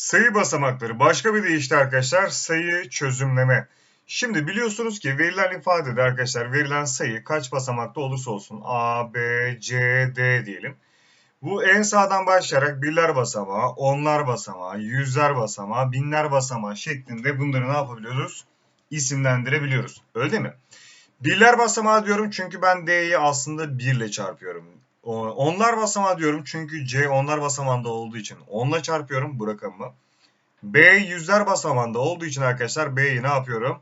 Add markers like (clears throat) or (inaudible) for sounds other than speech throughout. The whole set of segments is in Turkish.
Sayı basamakları başka bir deyişle arkadaşlar sayı çözümleme. Şimdi biliyorsunuz ki verilen ifadede arkadaşlar verilen sayı kaç basamakta olursa olsun A, B, C, D diyelim. Bu en sağdan başlayarak birler basamağı, onlar basamağı, yüzler basamağı, binler basamağı şeklinde bunları ne yapabiliyoruz? İsimlendirebiliyoruz. Öyle mi? Birler basamağı diyorum çünkü ben D'yi aslında 1 ile çarpıyorum. Onlar basamağı diyorum çünkü C onlar basamağında olduğu için 10 ile çarpıyorum bu rakamı. B yüzler basamağında olduğu için arkadaşlar B'yi ne yapıyorum?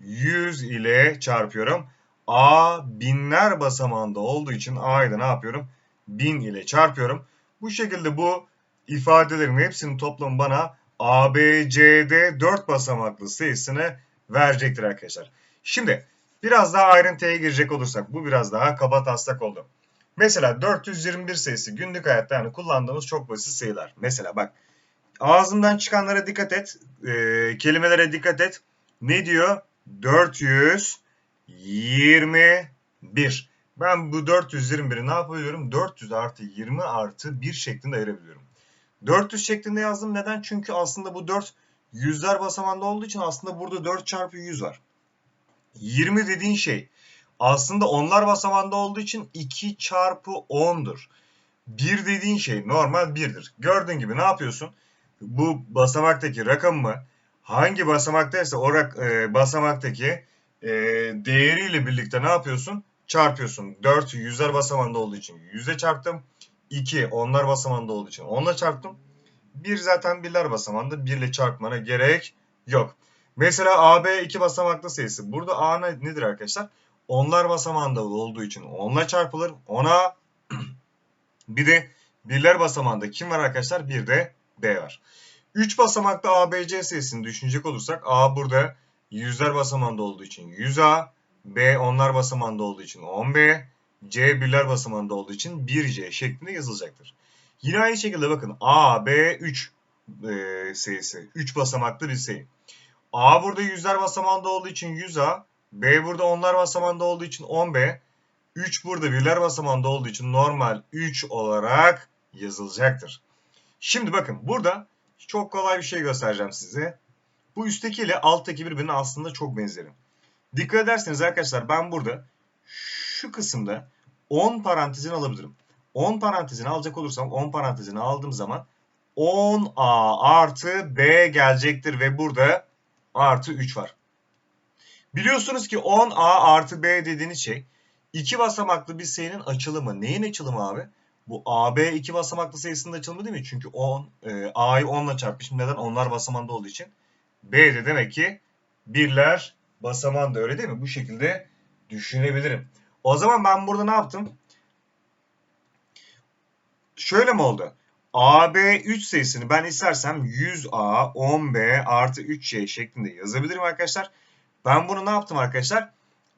100 ile çarpıyorum. A binler basamağında olduğu için A'yı da ne yapıyorum? 1000 ile çarpıyorum. Bu şekilde bu ifadelerin hepsinin toplamı bana A, B, C, D 4 basamaklı sayısını verecektir arkadaşlar. Şimdi biraz daha ayrıntıya girecek olursak bu biraz daha kaba taslak oldu. Mesela 421 sayısı günlük hayatta yani kullandığımız çok basit sayılar. Mesela bak ağzımdan çıkanlara dikkat et, e, kelimelere dikkat et. Ne diyor? 421. Ben bu 421'i ne yapabiliyorum? 400 artı 20 artı 1 şeklinde ayırabiliyorum. 400 şeklinde yazdım. Neden? Çünkü aslında bu 4 yüzler basamağında olduğu için aslında burada 4 çarpı 100 var. 20 dediğin şey aslında onlar basamağında olduğu için 2 çarpı 10'dur. 1 dediğin şey normal 1'dir. Gördüğün gibi ne yapıyorsun? Bu basamaktaki rakamı hangi basamaktaysa o rak, e, basamaktaki e, değeriyle birlikte ne yapıyorsun? Çarpıyorsun. 4 yüzler basamağında olduğu için 100'e çarptım. 2 onlar basamağında olduğu için 10'la çarptım. 1 zaten birler basamağında 1 ile çarpmana gerek yok. Mesela AB iki basamaklı sayısı. Burada A ne- nedir arkadaşlar? Onlar basamağında olduğu için 10'la çarpılır. Ona (clears throat) bir de birler basamağında kim var arkadaşlar? Bir de B var. 3 basamaklı ABC sayısını düşünecek olursak A burada yüzler basamağında olduğu için 100A, B onlar basamağında olduğu için 10B, C birler basamağında olduğu için 1C şeklinde yazılacaktır. Yine aynı şekilde bakın A, B 3 e, sayısı. 3 basamaklı bir sayı. A burada yüzler basamağında olduğu için 100A, B burada onlar basamağında olduğu için 10B, 3 burada birler basamağında olduğu için normal 3 olarak yazılacaktır. Şimdi bakın burada çok kolay bir şey göstereceğim size. Bu üstteki ile alttaki birbirine aslında çok benzeri. Dikkat ederseniz arkadaşlar ben burada şu kısımda 10 parantezini alabilirim. 10 parantezini alacak olursam 10 parantezini aldığım zaman 10A artı B gelecektir ve burada artı 3 var. Biliyorsunuz ki 10A artı B dediğiniz şey iki basamaklı bir sayının açılımı. Neyin açılımı abi? Bu AB iki basamaklı sayısının açılımı değil mi? Çünkü 10, e, A'yı 10 ile çarpmışım. Neden? Onlar basamanda olduğu için. B de demek ki birler basamanda öyle değil mi? Bu şekilde düşünebilirim. O zaman ben burada ne yaptım? Şöyle mi oldu? AB 3 sayısını ben istersem 100A, 10B artı 3C şeklinde yazabilirim arkadaşlar. Ben bunu ne yaptım arkadaşlar?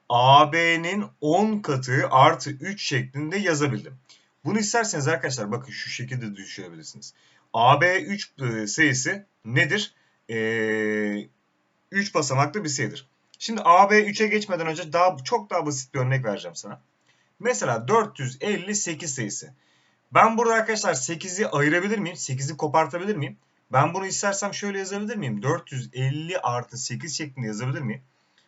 AB'nin 10 katı artı 3 şeklinde yazabildim. Bunu isterseniz arkadaşlar bakın şu şekilde düşünebilirsiniz. AB 3 e, sayısı nedir? Ee, 3 basamaklı bir sayıdır. Şimdi AB 3'e geçmeden önce daha çok daha basit bir örnek vereceğim sana. Mesela 458 sayısı. Ben burada arkadaşlar 8'i ayırabilir miyim? 8'i kopartabilir miyim? Ben bunu istersem şöyle yazabilir miyim? 450 artı 8 şeklinde yazabilir miyim?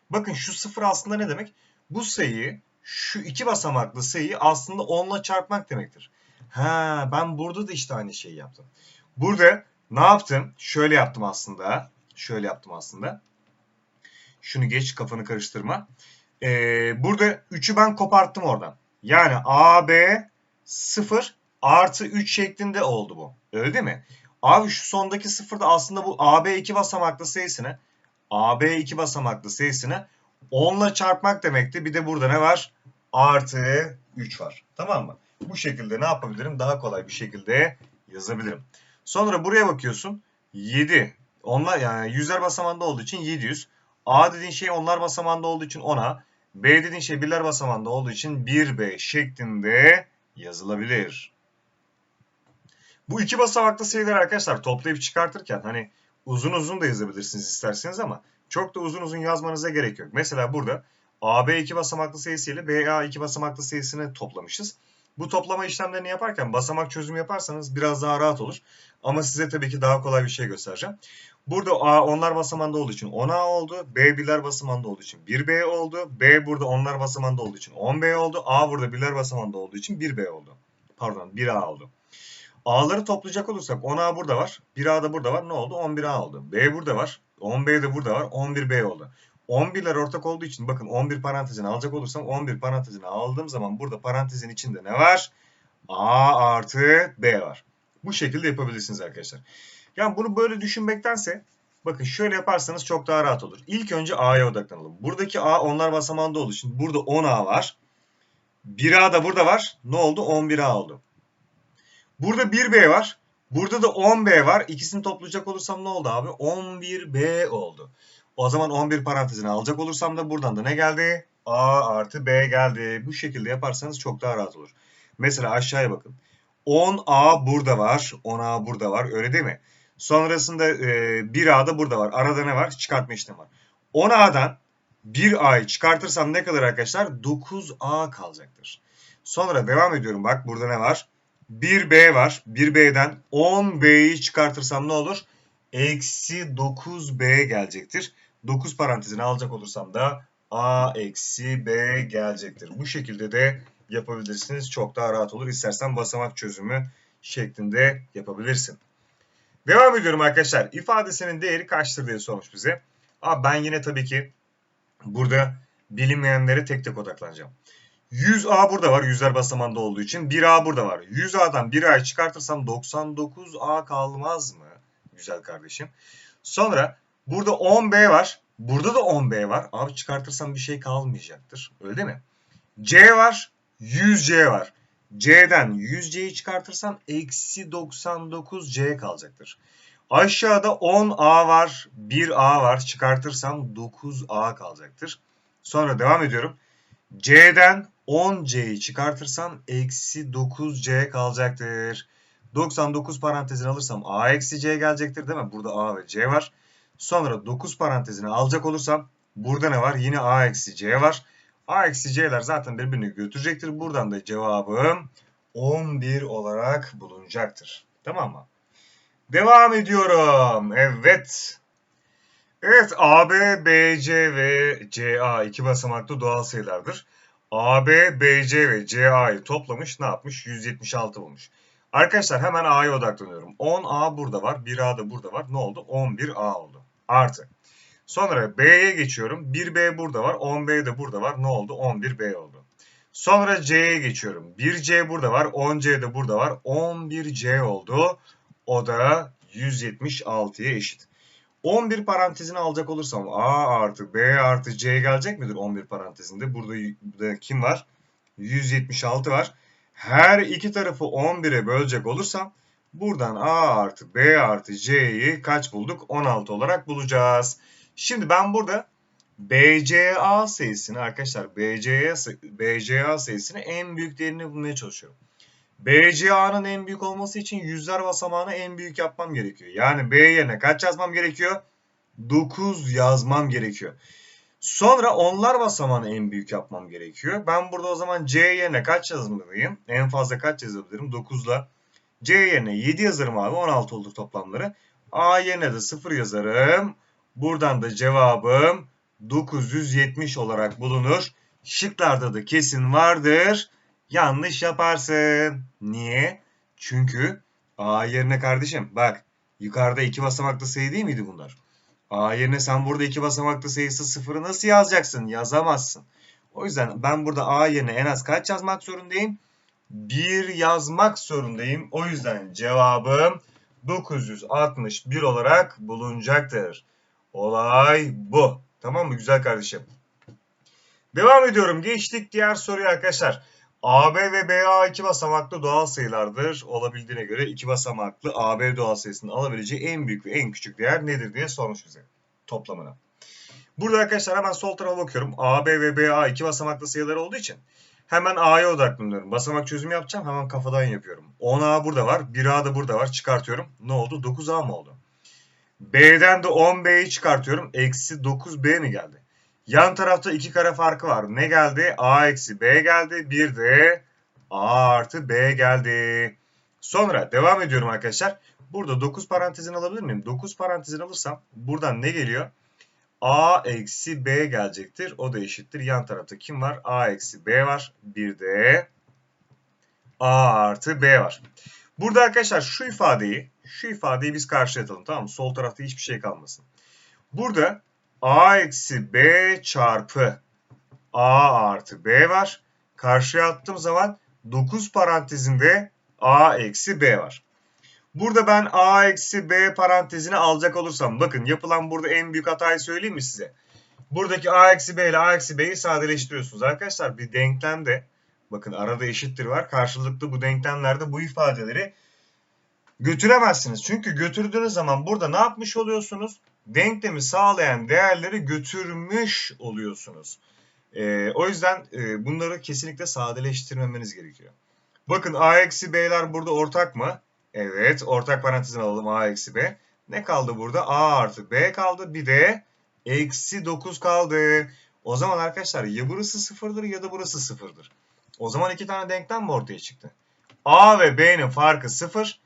Bakın şu sıfır aslında ne demek? Bu sayıyı şu iki basamaklı sayıyı aslında 10'la çarpmak demektir. Ha, ben burada da işte aynı şeyi yaptım. Burada ne yaptım? Şöyle yaptım aslında. Şöyle yaptım aslında. Şunu geç kafanı karıştırma. Ee, burada 3'ü ben koparttım oradan. Yani AB 0 artı 3 şeklinde oldu bu. Öyle değil mi? Abi şu sondaki sıfır da aslında bu AB 2 basamaklı sayısını AB 2 basamaklı sayısını 10 ile çarpmak demekti. Bir de burada ne var? Artı 3 var. Tamam mı? Bu şekilde ne yapabilirim? Daha kolay bir şekilde yazabilirim. Sonra buraya bakıyorsun. 7. Onlar yani yüzler basamağında olduğu için 700. A dediğin şey onlar basamağında olduğu için 10'a. B dediğin şey birler basamağında olduğu için 1B şeklinde yazılabilir. Bu iki basamaklı sayıları arkadaşlar toplayıp çıkartırken hani uzun uzun da yazabilirsiniz isterseniz ama çok da uzun uzun yazmanıza gerek yok. Mesela burada AB iki basamaklı sayısı ile BA iki basamaklı sayısını toplamışız. Bu toplama işlemlerini yaparken basamak çözümü yaparsanız biraz daha rahat olur. Ama size tabii ki daha kolay bir şey göstereceğim. Burada A onlar basamanda olduğu için 10A oldu. B birler basamanda olduğu için 1B oldu. B burada onlar basamanda olduğu için 10B oldu. A burada birler basamanda olduğu için 1B oldu. Pardon 1A oldu. A'ları toplayacak olursak 10A burada var. 1A da burada var. Ne oldu? 11A oldu. B burada var. 10B de burada var. 11B oldu. 11'ler ortak olduğu için bakın 11 parantezini alacak olursam 11 parantezini aldığım zaman burada parantezin içinde ne var? A artı B var. Bu şekilde yapabilirsiniz arkadaşlar. Yani bunu böyle düşünmektense bakın şöyle yaparsanız çok daha rahat olur. İlk önce A'ya odaklanalım. Buradaki A onlar basamağında olduğu için burada 10A var. 1A da burada var. Ne oldu? 11A oldu. Burada 1B var. Burada da 10B var. İkisini toplayacak olursam ne oldu abi? 11B oldu. O zaman 11 parantezini alacak olursam da buradan da ne geldi? A artı B geldi. Bu şekilde yaparsanız çok daha rahat olur. Mesela aşağıya bakın. 10A burada var. 10A burada var. Öyle değil mi? Sonrasında e, 1A da burada var. Arada ne var? Çıkartma işlemi var. 10A'dan 1A'yı çıkartırsam ne kadar arkadaşlar? 9A kalacaktır. Sonra devam ediyorum. Bak burada ne var? 1B var. 1B'den 10B'yi çıkartırsam ne olur? Eksi 9B gelecektir. 9 parantezini alacak olursam da A eksi B gelecektir. Bu şekilde de yapabilirsiniz. Çok daha rahat olur. İstersen basamak çözümü şeklinde yapabilirsin. Devam ediyorum arkadaşlar. İfadesinin değeri kaçtır diye sormuş bize. Abi ben yine tabii ki burada bilinmeyenlere tek tek odaklanacağım. 100A burada var. Yüzler basamanda olduğu için. 1A burada var. 100A'dan 1A'yı çıkartırsam 99A kalmaz mı? Güzel kardeşim. Sonra burada 10B var. Burada da 10B var. Abi çıkartırsam bir şey kalmayacaktır. Öyle değil mi? C var. 100C var. C'den 100C'yi çıkartırsam eksi 99C kalacaktır. Aşağıda 10A var. 1A var. Çıkartırsam 9A kalacaktır. Sonra devam ediyorum. C'den 10C'yi çıkartırsam eksi 9C kalacaktır. 99 parantezini alırsam A eksi C gelecektir değil mi? Burada A ve C var. Sonra 9 parantezini alacak olursam burada ne var? Yine A eksi C var. A eksi C'ler zaten birbirini götürecektir. Buradan da cevabım 11 olarak bulunacaktır. Tamam mı? Devam ediyorum. Evet. Evet AB, BC ve CA iki basamaklı doğal sayılardır. AB, BC ve CA'yı toplamış ne yapmış? 176 bulmuş. Arkadaşlar hemen A'ya odaklanıyorum. 10A burada var. 1A da burada var. Ne oldu? 11A oldu. Artı. Sonra B'ye geçiyorum. 1B burada var. 10B de burada var. Ne oldu? 11B oldu. Sonra C'ye geçiyorum. 1C burada var. 10C de burada var. 11C oldu. O da 176'ya eşit. 11 parantezini alacak olursam A artı B artı C gelecek midir 11 parantezinde? Burada, burada kim var? 176 var. Her iki tarafı 11'e bölecek olursam buradan A artı B artı C'yi kaç bulduk? 16 olarak bulacağız. Şimdi ben burada BCA sayısını arkadaşlar BCA, BCA sayısını en büyük değerini bulmaya çalışıyorum. BCA'nın en büyük olması için yüzler basamağını en büyük yapmam gerekiyor. Yani B yerine kaç yazmam gerekiyor? 9 yazmam gerekiyor. Sonra onlar basamağını en büyük yapmam gerekiyor. Ben burada o zaman C yerine kaç yazmalıyım? En fazla kaç yazabilirim? 9 ile. C yerine 7 yazarım abi. 16 olur toplamları. A yerine de 0 yazarım. Buradan da cevabım 970 olarak bulunur. Şıklarda da kesin vardır. Yanlış yaparsın. Niye? Çünkü A yerine kardeşim bak yukarıda iki basamaklı sayı değil miydi bunlar? A yerine sen burada iki basamaklı sayısı sıfırı nasıl yazacaksın? Yazamazsın. O yüzden ben burada A yerine en az kaç yazmak zorundayım? 1 yazmak zorundayım. O yüzden cevabım 961 olarak bulunacaktır. Olay bu. Tamam mı güzel kardeşim? Devam ediyorum. Geçtik diğer soruya arkadaşlar. AB ve BA iki basamaklı doğal sayılardır. Olabildiğine göre iki basamaklı AB doğal sayısının alabileceği en büyük ve en küçük değer nedir diye sormuş bize toplamına. Burada arkadaşlar hemen sol tarafa bakıyorum. AB ve BA iki basamaklı sayılar olduğu için hemen A'ya odaklanıyorum. Basamak çözümü yapacağım. Hemen kafadan yapıyorum. 10A burada var. 1A da burada var. Çıkartıyorum. Ne oldu? 9A mı oldu? B'den de 10B'yi çıkartıyorum. Eksi 9B mi geldi? Yan tarafta iki kare farkı var. Ne geldi? A eksi B geldi. Bir de A artı B geldi. Sonra devam ediyorum arkadaşlar. Burada 9 parantezini alabilir miyim? 9 parantezini alırsam buradan ne geliyor? A eksi B gelecektir. O da eşittir. Yan tarafta kim var? A eksi B var. Bir de A artı B var. Burada arkadaşlar şu ifadeyi, şu ifadeyi biz karşılatalım tamam mı? Sol tarafta hiçbir şey kalmasın. Burada A eksi B çarpı A artı B var. Karşıya attığım zaman 9 parantezinde A eksi B var. Burada ben A eksi B parantezini alacak olursam bakın yapılan burada en büyük hatayı söyleyeyim mi size? Buradaki A eksi B ile A eksi B'yi sadeleştiriyorsunuz. Arkadaşlar bir denklemde bakın arada eşittir var. Karşılıklı bu denklemlerde bu ifadeleri götüremezsiniz. Çünkü götürdüğünüz zaman burada ne yapmış oluyorsunuz? Denklemi sağlayan değerleri götürmüş oluyorsunuz. Ee, o yüzden e, bunları kesinlikle sadeleştirmemeniz gerekiyor. Bakın A eksi B'ler burada ortak mı? Evet. Ortak parantezine alalım A eksi B. Ne kaldı burada? A artı B kaldı. Bir de eksi 9 kaldı. O zaman arkadaşlar ya burası sıfırdır ya da burası sıfırdır. O zaman iki tane denklem mi ortaya çıktı? A ve B'nin farkı sıfır.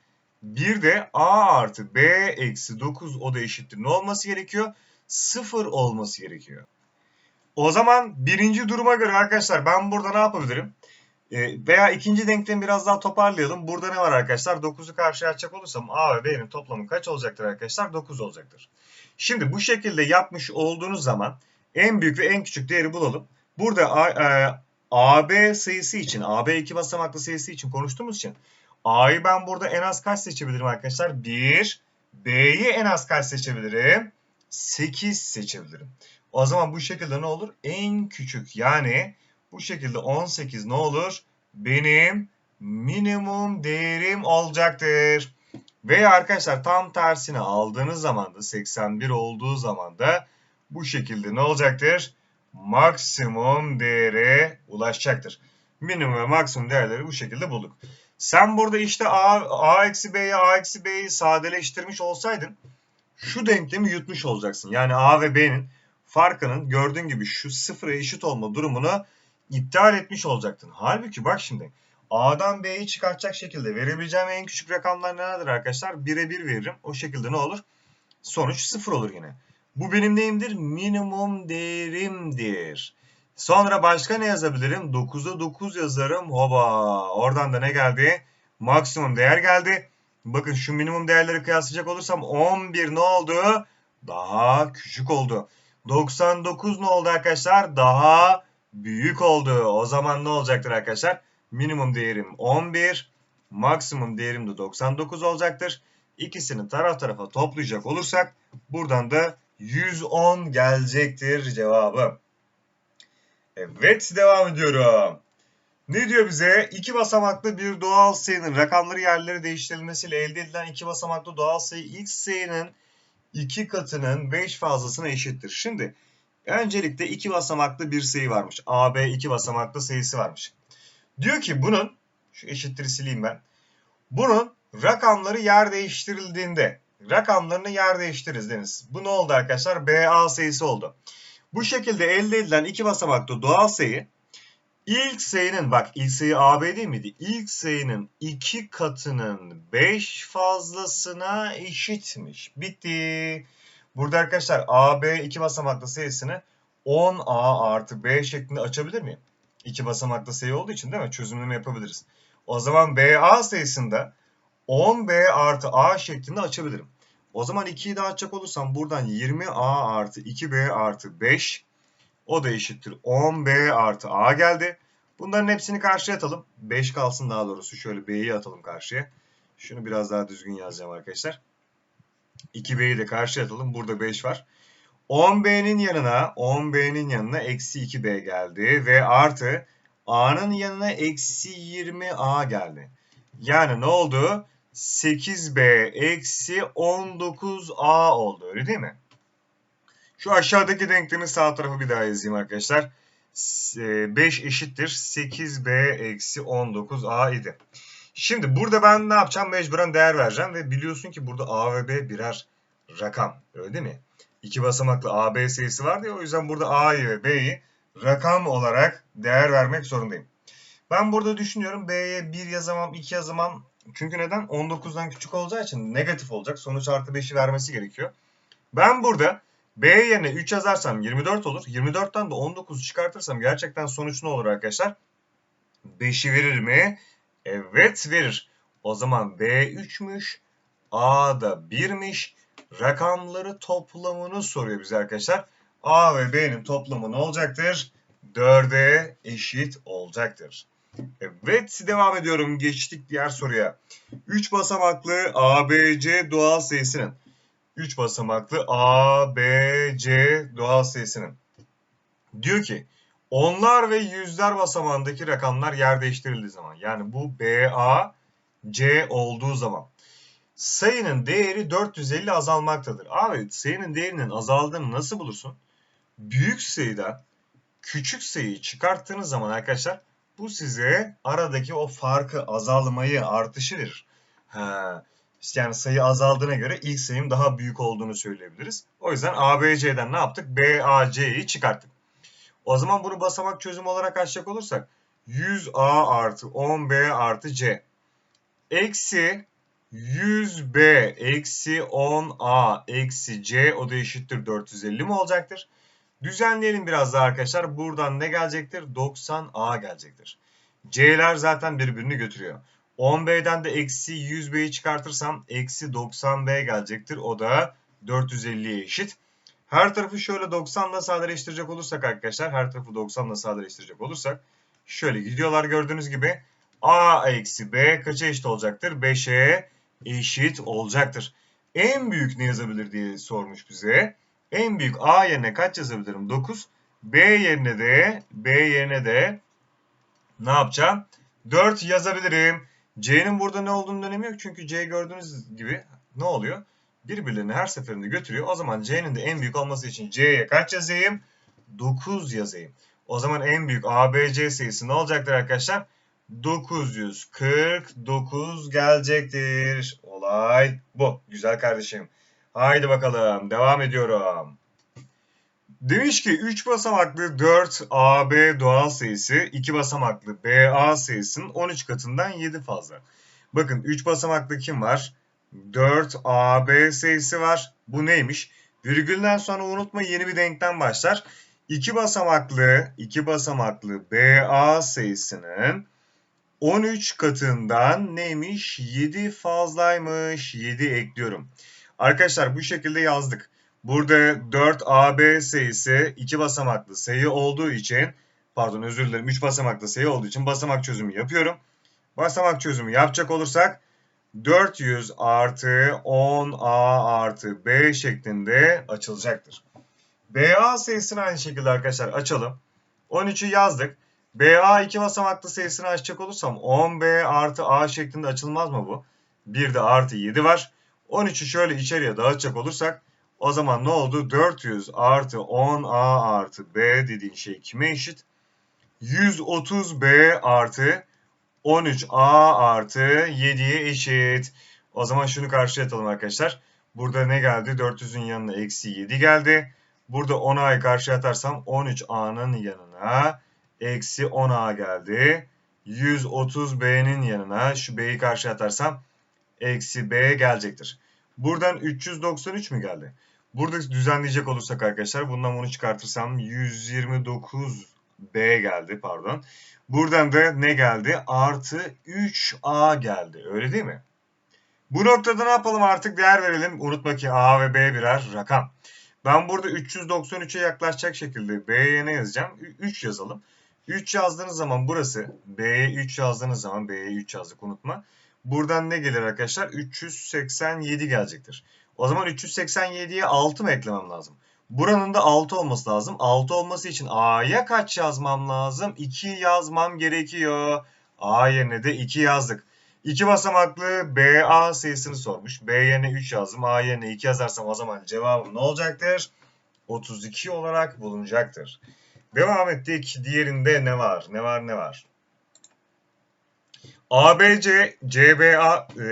Bir de A artı B eksi 9 o da eşittir. Ne olması gerekiyor? Sıfır olması gerekiyor. O zaman birinci duruma göre arkadaşlar ben burada ne yapabilirim? E, veya ikinci denklemi biraz daha toparlayalım. Burada ne var arkadaşlar? 9'u karşıya açacak olursam A ve B'nin toplamı kaç olacaktır arkadaşlar? 9 olacaktır. Şimdi bu şekilde yapmış olduğunuz zaman en büyük ve en küçük değeri bulalım. Burada A, e, AB sayısı için, AB iki basamaklı sayısı için konuştuğumuz için A'yı ben burada en az kaç seçebilirim arkadaşlar? 1. B'yi en az kaç seçebilirim? 8 seçebilirim. O zaman bu şekilde ne olur? En küçük yani bu şekilde 18 ne olur? Benim minimum değerim olacaktır. Veya arkadaşlar tam tersini aldığınız zaman da 81 olduğu zaman da bu şekilde ne olacaktır? Maksimum değere ulaşacaktır. Minimum ve maksimum değerleri bu şekilde bulduk. Sen burada işte A, eksi B'ye A eksi B'yi sadeleştirmiş olsaydın şu denklemi yutmuş olacaksın. Yani A ve B'nin farkının gördüğün gibi şu sıfıra eşit olma durumunu iptal etmiş olacaktın. Halbuki bak şimdi A'dan B'yi çıkartacak şekilde verebileceğim en küçük rakamlar nelerdir arkadaşlar? 1'e 1 veririm. O şekilde ne olur? Sonuç 0 olur yine. Bu benim neyimdir? Minimum değerimdir. Sonra başka ne yazabilirim? 9'a 9 yazarım. Hoba. Oradan da ne geldi? Maksimum değer geldi. Bakın şu minimum değerleri kıyaslayacak olursam 11 ne oldu? Daha küçük oldu. 99 ne oldu arkadaşlar? Daha büyük oldu. O zaman ne olacaktır arkadaşlar? Minimum değerim 11, maksimum değerim de 99 olacaktır. İkisini taraf tarafa toplayacak olursak buradan da 110 gelecektir cevabı. Evet devam ediyorum. Ne diyor bize? İki basamaklı bir doğal sayının rakamları yerleri değiştirilmesiyle elde edilen iki basamaklı doğal sayı x sayının iki katının 5 fazlasına eşittir. Şimdi öncelikle iki basamaklı bir sayı varmış. AB iki basamaklı sayısı varmış. Diyor ki bunun, şu eşittir sileyim ben. Bunun rakamları yer değiştirildiğinde, rakamlarını yer değiştiririz deniz. Bu ne oldu arkadaşlar? BA sayısı oldu. Bu şekilde elde edilen iki basamaklı doğal sayı ilk sayının bak ilk sayı AB değil miydi? İlk sayının iki katının 5 fazlasına eşitmiş. Bitti. Burada arkadaşlar AB iki basamaklı sayısını 10A artı B şeklinde açabilir miyim? İki basamaklı sayı olduğu için değil mi? Çözümleme yapabiliriz. O zaman BA sayısında 10B artı A şeklinde açabilirim. O zaman 2'yi de açacak olursam buradan 20A artı 2B artı 5 o da eşittir 10B artı A geldi. Bunların hepsini karşıya atalım. 5 kalsın daha doğrusu. Şöyle B'yi atalım karşıya. Şunu biraz daha düzgün yazacağım arkadaşlar. 2B'yi de karşıya atalım. Burada 5 var. 10B'nin yanına 10B'nin yanına eksi 2B geldi. Ve artı A'nın yanına eksi 20A geldi. Yani ne oldu? 8B eksi 19A oldu öyle değil mi? Şu aşağıdaki denklemin sağ tarafı bir daha yazayım arkadaşlar. 5 eşittir 8B eksi 19A idi. Şimdi burada ben ne yapacağım? Mecburen değer vereceğim ve biliyorsun ki burada A ve B birer rakam. Öyle değil mi? İki basamaklı A, B sayısı var diye o yüzden burada A'yı ve B'yi rakam olarak değer vermek zorundayım. Ben burada düşünüyorum B'ye 1 yazamam, 2 yazamam. Çünkü neden? 19'dan küçük olacağı için negatif olacak. Sonuç artı 5'i vermesi gerekiyor. Ben burada B yerine 3 yazarsam 24 olur. 24'ten de 19'u çıkartırsam gerçekten sonuç ne olur arkadaşlar? 5'i verir mi? Evet verir. O zaman B 3'müş. A da 1'miş. Rakamları toplamını soruyor bize arkadaşlar. A ve B'nin toplamı ne olacaktır? 4'e eşit olacaktır. Evet devam ediyorum. Geçtik diğer soruya. 3 basamaklı ABC doğal sayısının 3 basamaklı ABC doğal sayısının diyor ki onlar ve yüzler basamağındaki rakamlar yer değiştirildiği zaman yani bu BA C olduğu zaman sayının değeri 450 azalmaktadır. Abi sayının değerinin azaldığını nasıl bulursun? Büyük sayıdan küçük sayıyı çıkarttığınız zaman arkadaşlar bu size aradaki o farkı, azalmayı, artışı verir. Ha, yani sayı azaldığına göre ilk sayım daha büyük olduğunu söyleyebiliriz. O yüzden ABC'den ne yaptık? BAC'yi çıkarttık. O zaman bunu basamak çözümü olarak açacak olursak 100A artı 10B artı C eksi 100B eksi 10A eksi C o da eşittir 450 mi olacaktır? Düzenleyelim biraz daha arkadaşlar. Buradan ne gelecektir? 90A gelecektir. C'ler zaten birbirini götürüyor. 10B'den de eksi 100B'yi çıkartırsam eksi 90B gelecektir. O da 450'ye eşit. Her tarafı şöyle 90 ile sadeleştirecek olursak arkadaşlar. Her tarafı 90 ile sadeleştirecek olursak. Şöyle gidiyorlar gördüğünüz gibi. A eksi B kaça eşit olacaktır? 5'e eşit olacaktır. En büyük ne yazabilir diye sormuş bize. En büyük A yerine kaç yazabilirim? 9. B yerine de B yerine de ne yapacağım? 4 yazabilirim. C'nin burada ne olduğunu önemi yok. Çünkü C gördüğünüz gibi ne oluyor? Birbirlerini her seferinde götürüyor. O zaman C'nin de en büyük olması için C'ye kaç yazayım? 9 yazayım. O zaman en büyük ABC sayısı ne olacaktır arkadaşlar? 949 gelecektir. Olay bu. Güzel kardeşim. Haydi bakalım. Devam ediyorum. Demiş ki 3 basamaklı 4 AB doğal sayısı 2 basamaklı BA sayısının 13 katından 7 fazla. Bakın 3 basamaklı kim var? 4 AB sayısı var. Bu neymiş? Virgülden sonra unutma yeni bir denklem başlar. 2 basamaklı 2 basamaklı BA sayısının 13 katından neymiş? 7 fazlaymış. 7 ekliyorum. Arkadaşlar bu şekilde yazdık. Burada 4AB sayısı 2 basamaklı sayı olduğu için pardon özür dilerim 3 basamaklı sayı olduğu için basamak çözümü yapıyorum. Basamak çözümü yapacak olursak 400 artı 10A artı B şeklinde açılacaktır. BA sayısını aynı şekilde arkadaşlar açalım. 13'ü yazdık. BA 2 basamaklı sayısını açacak olursam 10B artı A şeklinde açılmaz mı bu? Bir de artı 7 var. 13'ü şöyle içeriye dağıtacak olursak o zaman ne oldu? 400 artı 10A artı B dediğin şey kime eşit? 130B artı 13A artı 7'ye eşit. O zaman şunu karşıya atalım arkadaşlar. Burada ne geldi? 400'ün yanına eksi 7 geldi. Burada 10A'yı karşıya atarsam 13A'nın yanına eksi 10A geldi. 130B'nin yanına şu B'yi karşıya atarsam eksi B gelecektir. Buradan 393 mü geldi? Burada düzenleyecek olursak arkadaşlar bundan bunu çıkartırsam 129B geldi pardon. Buradan da ne geldi? Artı 3A geldi. Öyle değil mi? Bu noktada ne yapalım artık değer verelim. Unutma ki A ve B birer rakam. Ben burada 393'e yaklaşacak şekilde B'ye ne yazacağım? 3 yazalım. 3 yazdığınız zaman burası B'ye 3 yazdığınız zaman B'ye 3 yazdık unutma. Buradan ne gelir arkadaşlar? 387 gelecektir. O zaman 387'ye 6 mı eklemem lazım? Buranın da 6 olması lazım. 6 olması için A'ya kaç yazmam lazım? 2 yazmam gerekiyor. A yerine de 2 yazdık. 2 basamaklı BA sayısını sormuş. B yerine 3 yazdım. A yerine 2 yazarsam o zaman cevabım ne olacaktır? 32 olarak bulunacaktır. Devam ettik. Diğerinde ne var? Ne var ne var? ABC, CBA e,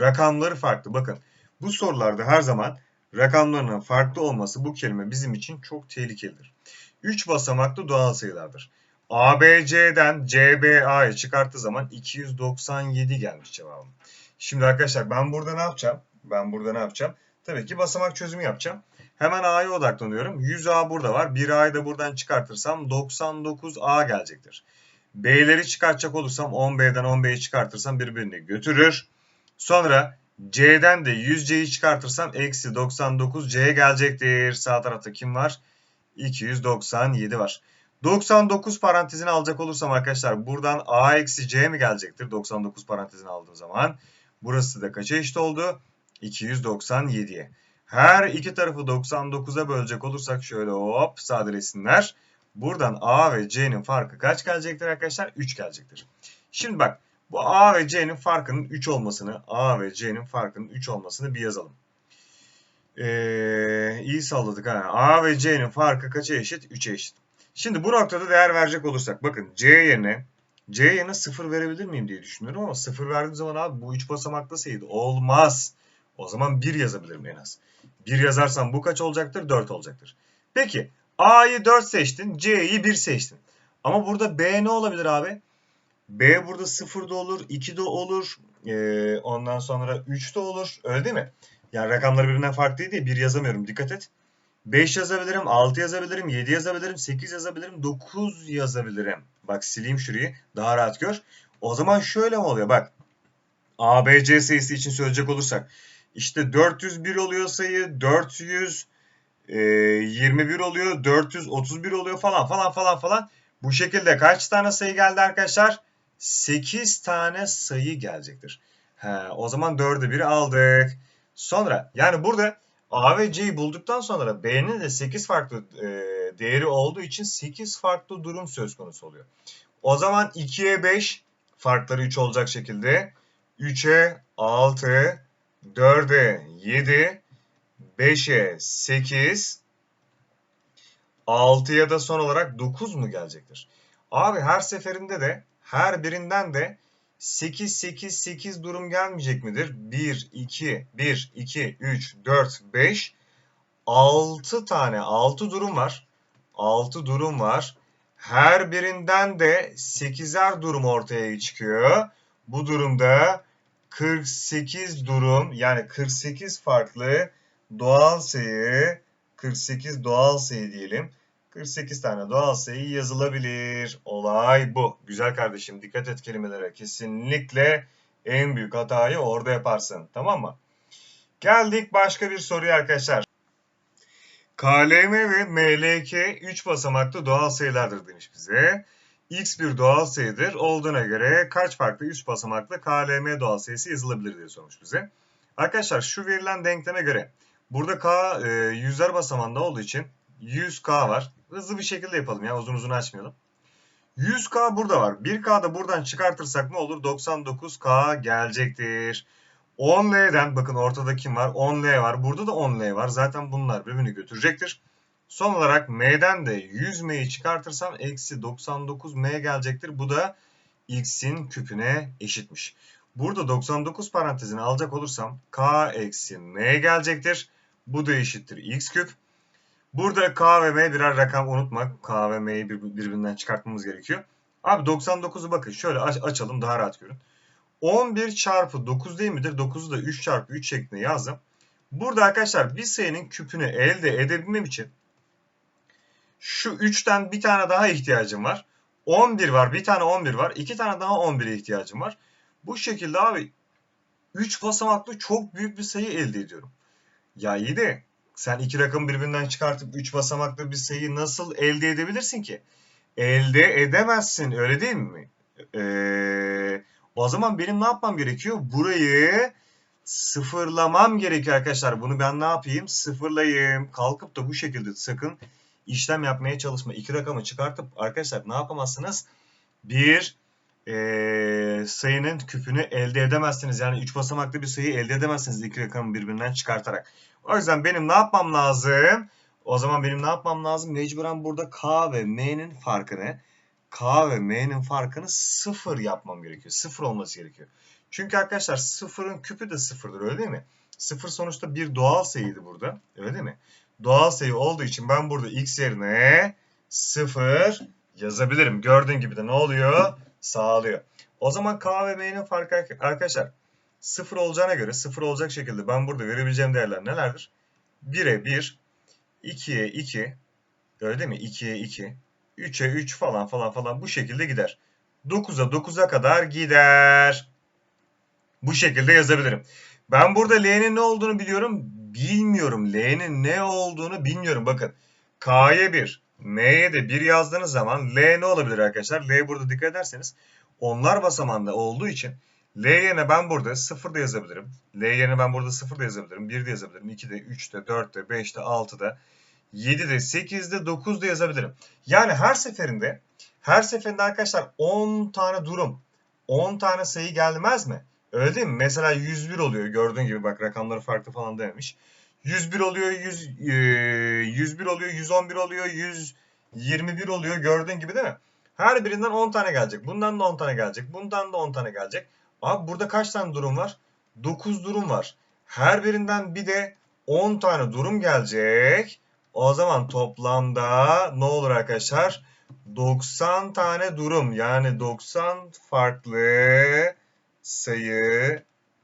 rakamları farklı. Bakın bu sorularda her zaman rakamlarının farklı olması bu kelime bizim için çok tehlikelidir. 3 basamaklı doğal sayılardır. ABC'den CBA'yı çıkarttığı zaman 297 gelmiş cevabım. Şimdi arkadaşlar ben burada ne yapacağım? Ben burada ne yapacağım? Tabii ki basamak çözümü yapacağım. Hemen A'ya odaklanıyorum. 100A burada var. 1A'yı da buradan çıkartırsam 99A gelecektir. B'leri çıkartacak olursam 10B'den 10B'yi çıkartırsam birbirini götürür. Sonra C'den de 100C'yi çıkartırsam eksi 99C gelecektir. Sağ tarafta kim var? 297 var. 99 parantezini alacak olursam arkadaşlar buradan A eksi C mi gelecektir? 99 parantezini aldığım zaman. Burası da kaça eşit oldu? 297'ye. Her iki tarafı 99'a bölecek olursak şöyle hop sadeleşsinler. Buradan A ve C'nin farkı kaç gelecektir arkadaşlar? 3 gelecektir. Şimdi bak bu A ve C'nin farkının 3 olmasını, A ve C'nin farkının 3 olmasını bir yazalım. Ee, iyi salladık ha. A ve C'nin farkı kaça eşit? 3'e eşit. Şimdi bu noktada değer verecek olursak bakın C yerine C yerine 0 verebilir miyim diye düşünüyorum ama 0 verdiğim zaman abi bu 3 basamaklı sayıydı. Olmaz. O zaman 1 yazabilirim en az. 1 yazarsam bu kaç olacaktır? 4 olacaktır. Peki A'yı 4 seçtin, C'yi 1 seçtin. Ama burada B ne olabilir abi? B burada 0 da olur, 2 de olur, ee, ondan sonra 3 de olur. Öyle değil mi? Yani rakamlar birbirinden farklı değil diye 1 yazamıyorum. Dikkat et. 5 yazabilirim, 6 yazabilirim, 7 yazabilirim, 8 yazabilirim, 9 yazabilirim. Bak sileyim şurayı. Daha rahat gör. O zaman şöyle mi oluyor? Bak. A, B, C sayısı için söyleyecek olursak. İşte 401 oluyor sayı, 400 e, 21 oluyor, 431 oluyor falan falan falan falan. Bu şekilde kaç tane sayı geldi arkadaşlar? 8 tane sayı gelecektir. He, o zaman 4'ü 1 aldık. Sonra yani burada A ve C'yi bulduktan sonra B'nin de 8 farklı e, değeri olduğu için 8 farklı durum söz konusu oluyor. O zaman 2'ye 5 farkları 3 olacak şekilde 3'e 6, 4'e 7, 5'e 8, 6'ya da son olarak 9 mu gelecektir? Abi her seferinde de her birinden de 8, 8, 8 durum gelmeyecek midir? 1, 2, 1, 2, 3, 4, 5, 6 tane 6 durum var. 6 durum var. Her birinden de 8'er durum ortaya çıkıyor. Bu durumda 48 durum yani 48 farklı doğal sayı 48 doğal sayı diyelim. 48 tane doğal sayı yazılabilir. Olay bu. Güzel kardeşim dikkat et kelimelere. Kesinlikle en büyük hatayı orada yaparsın. Tamam mı? Geldik başka bir soruya arkadaşlar. KLM ve MLK 3 basamaklı doğal sayılardır demiş bize. X bir doğal sayıdır olduğuna göre kaç farklı 3 basamaklı KLM doğal sayısı yazılabilir diye sormuş bize. Arkadaşlar şu verilen denkleme göre burada K e, yüzler basamağında olduğu için 100K var. Hızlı bir şekilde yapalım ya uzun uzun açmayalım. 100K burada var. 1K da buradan çıkartırsak ne olur? 99K gelecektir. 10L'den bakın ortada kim var? 10L var. Burada da 10L var. Zaten bunlar birbirini götürecektir. Son olarak M'den de 100M'yi çıkartırsam eksi 99M gelecektir. Bu da X'in küpüne eşitmiş. Burada 99 parantezini alacak olursam K eksi M gelecektir. Bu da eşittir X küp. Burada K ve M birer rakam unutma. K ve M'yi birbirinden çıkartmamız gerekiyor. Abi 99'u bakın şöyle aç açalım daha rahat görün. 11 çarpı 9 değil midir? 9'u da 3 çarpı 3 şeklinde yazdım. Burada arkadaşlar bir sayının küpünü elde edebilmem için şu 3'ten bir tane daha ihtiyacım var. 11 var, bir tane 11 var. 2 tane daha 11'e ihtiyacım var. Bu şekilde abi 3 basamaklı çok büyük bir sayı elde ediyorum. Ya iyi de sen iki rakamı birbirinden çıkartıp 3 basamaklı bir sayıyı nasıl elde edebilirsin ki? Elde edemezsin öyle değil mi? Ee, o zaman benim ne yapmam gerekiyor? Burayı sıfırlamam gerekiyor arkadaşlar. Bunu ben ne yapayım? Sıfırlayayım. Kalkıp da bu şekilde sakın işlem yapmaya çalışma. İki rakamı çıkartıp arkadaşlar ne yapamazsınız? Bir e, sayının küpünü elde edemezsiniz. Yani üç basamaklı bir sayıyı elde edemezsiniz iki rakamı birbirinden çıkartarak. O yüzden benim ne yapmam lazım? O zaman benim ne yapmam lazım? Mecburen burada K ve M'nin farkını K ve M'nin farkını sıfır yapmam gerekiyor. Sıfır olması gerekiyor. Çünkü arkadaşlar sıfırın küpü de sıfırdır öyle değil mi? Sıfır sonuçta bir doğal sayıydı burada. Öyle değil mi? Doğal sayı olduğu için ben burada x yerine sıfır yazabilirim. Gördüğün gibi de ne oluyor? Sağlıyor. O zaman K ve M'nin farkı arkadaşlar 0 olacağına göre 0 olacak şekilde ben burada verebileceğim değerler nelerdir? 1'e 1, 2'ye 2, öyle değil mi? 2'ye 2, 3'e 3 falan falan falan bu şekilde gider. 9'a 9'a kadar gider. Bu şekilde yazabilirim. Ben burada L'nin ne olduğunu biliyorum. Bilmiyorum. L'nin ne olduğunu bilmiyorum. Bakın. K'ya 1, M'ye de 1 yazdığınız zaman L ne olabilir arkadaşlar? L burada dikkat ederseniz onlar basamağında olduğu için L yerine ben burada 0 da yazabilirim. L yerine ben burada 0 da yazabilirim. 1 de yazabilirim. 2 de, 3 de, 4 de, 5 de, 6 da, 7 de, 8 de, 9 da yazabilirim. Yani her seferinde her seferinde arkadaşlar 10 tane durum, 10 tane sayı gelmez mi? Öyle değil mi? Mesela 101 oluyor. Gördüğün gibi bak rakamları farklı falan dememiş. 101 oluyor, 100, e, 101 oluyor, 111 oluyor, 121 oluyor. Gördüğün gibi değil mi? Her birinden 10 tane gelecek. Bundan da 10 tane gelecek. Bundan da 10 tane gelecek. Abi burada kaç tane durum var? 9 durum var. Her birinden bir de 10 tane durum gelecek. O zaman toplamda ne olur arkadaşlar? 90 tane durum yani 90 farklı sayı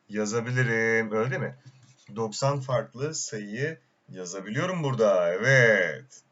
yazabilirim. Öyle değil mi? 90 farklı sayı yazabiliyorum burada. Evet.